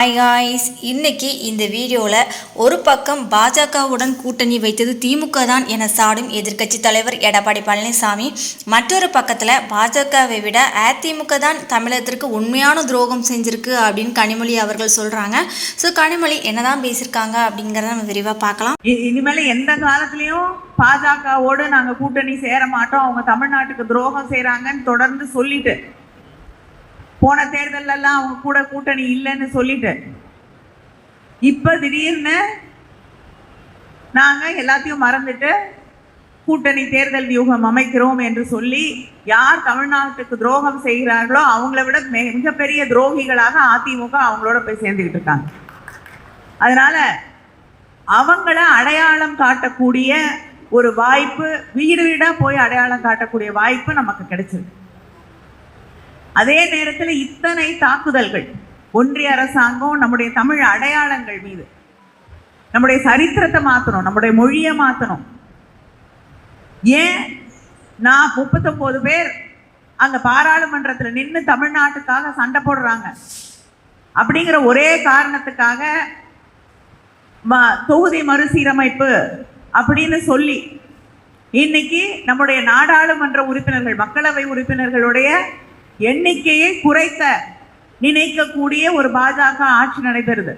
Hi guys இன்னைக்கு இந்த வீடியோவில் ஒரு பக்கம் பாஜகவுடன் கூட்டணி வைத்தது திமுக தான் என சாடும் எதிர்க்கட்சி தலைவர் எடப்பாடி பழனிசாமி. மற்றொரு பக்கத்தில் பாஜகவை விட அதிமுக தான் தமிழகத்திற்கு உண்மையான துரோகம் செஞ்சிருக்கு அப்படின்னு கனிமொழி அவர்கள் சொல்கிறாங்க ஸோ கனிமொழி என்னதான் பேசியிருக்காங்க அப்படிங்கிறத நம்ம விரிவாக பார்க்கலாம். இனிமேல் எந்த காலத்துலேயும் பாஜகவோடு நாங்கள் கூட்டணி சேர மாட்டோம். அவங்க தமிழ்நாட்டுக்கு துரோகம் செய்கிறாங்கன்னு தொடர்ந்து சொல்லிட்டு போன தேர்தலெல்லாம் அவங்க கூட கூட்டணி இல்லைன்னு சொல்லிட்டு இப்போ திடீர்னு நாங்கள் எல்லாத்தையும் மறந்துட்டு கூட்டணி தேர்தல் வியூகம் அமைக்கிறோம் என்று சொல்லி யார் தமிழ்நாட்டுக்கு துரோகம் செய்கிறார்களோ அவங்கள விட மிக- மிகப்பெரிய துரோகிகளாக அதிமுக அவங்களோட போய் சேர்ந்துக்கிட்டு இருக்காங்க. அதனால அவங்கள அடையாளம் காட்டக்கூடிய ஒரு வாய்ப்பு வீடு வீடாக போய் அடையாளம் காட்டக்கூடிய வாய்ப்பு நமக்கு கிடைச்சிருக்கு. அதே நேரத்தில் இத்தனை தாக்குதல்கள். ஒன்றிய அரசாங்கம் நம்முடைய தமிழ் அடையாளங்கள் மீது. நம்முடைய சரித்திரத்தை மாத்தணும் நம்முடைய மொழியை மாத்தணும். ஏன்? நான் முப்பத்தொன்பது பேர் அங்கே பாராளுமன்றத்தில் நின்று தமிழ்நாட்டுக்காக சண்டை போடுறாங்க. அப்படிங்கிற ஒரே காரணத்துக்காக ம- தொகுதி மறுசீரமைப்பு அப்படின்னு சொல்லி இன்னைக்கு நம்முடைய நாடாளுமன்ற உறுப்பினர்கள் மக்களவை உறுப்பினர்களுடைய எண்ணிக்கையை குறைத்த நினைக்கக்கூடிய ஒரு பாஜக ஆட்சி நடைபெறுது.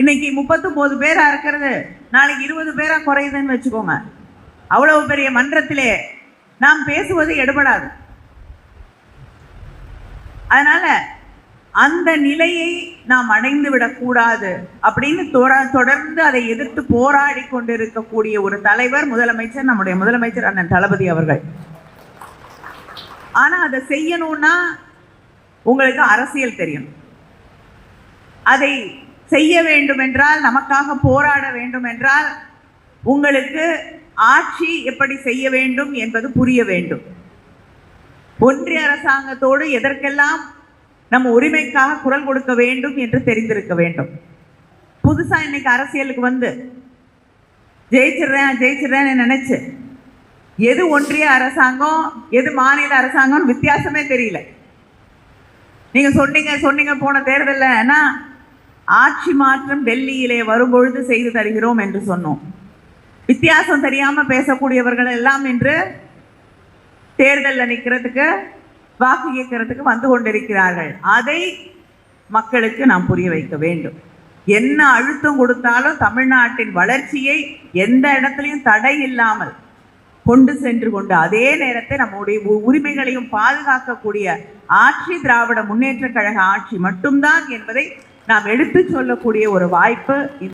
இன்னைக்கு முப்பத்தொம்போது பேரா இருக்கிறது. நாளைக்கு இருபது பேரா குறையுதுன்னு வச்சுக்கோங்க. அவ்வளவு பெரிய மன்றத்திலே நாம் பேசுவது எடுபடாது. அதனால அந்த நிலையை நாம் அடைந்து விடக்கூடாது அப்படின்னு தொடர்ந்து அதை எதிர்த்து போராடி கொண்டிருக்கக்கூடிய ஒரு தலைவர் முதலமைச்சர் நம்முடைய முதலமைச்சர் அண்ணன் தளபதி அவர்கள். ஆனால் அதை செய்யணும்னா உங்களுக்கு அரசியல் தெரியும். அதை செய்ய வேண்டும் என்றால் நமக்காக போராட வேண்டும் என்றால் உங்களுக்கு ஆட்சி எப்படி செய்ய வேண்டும் என்பது புரிய வேண்டும். ஒன்றிய அரசாங்கத்தோடு எதற்கெல்லாம் நம்ம உரிமைக்காக குரல் கொடுக்க வேண்டும் என்று தெரிந்திருக்க வேண்டும். புதுசாக இன்னைக்கு அரசியலுக்கு வந்து ஜெயிச்சிடுறேன் ஜெயிச்சிடுறேன்னு நினச்சி எது ஒன்றிய அரசாங்கம் எது மாநில அரசாங்கம் வித்தியாசமே தெரியல. நீங்க சொன்னீங்க சொன்னீங்க போன தேர்தலில் ஏன்னா ஆட்சி மாற்றம் டெல்லியிலே வரும்பொழுது செய்து தருகிறோம் என்று சொன்னோம். வித்தியாசம் தெரியாம பேசக்கூடியவர்கள் எல்லாம் இன்று தேர்தலில் நிற்கிறதுக்கு வாக்கு கேட்கறதுக்கு வந்து கொண்டிருக்கிறார்கள். அதை மக்களுக்கு நாம் புரிய வைக்க வேண்டும். என்ன அழுத்தம் கொடுத்தாலும் தமிழ்நாட்டின் வளர்ச்சியை எந்த இடத்துலையும் தடை இல்லாமல் கொண்டு சென்று கொண்டு அதே நேரத்தை நம்முடைய உ- உரிமைகளையும் பாதுகாக்கக்கூடிய ஆட்சி திராவிட முன்னேற்ற கழக ஆட்சி மட்டும்தான் என்பதை நாம் எடுத்து சொல்லக்கூடிய ஒரு வாய்ப்பு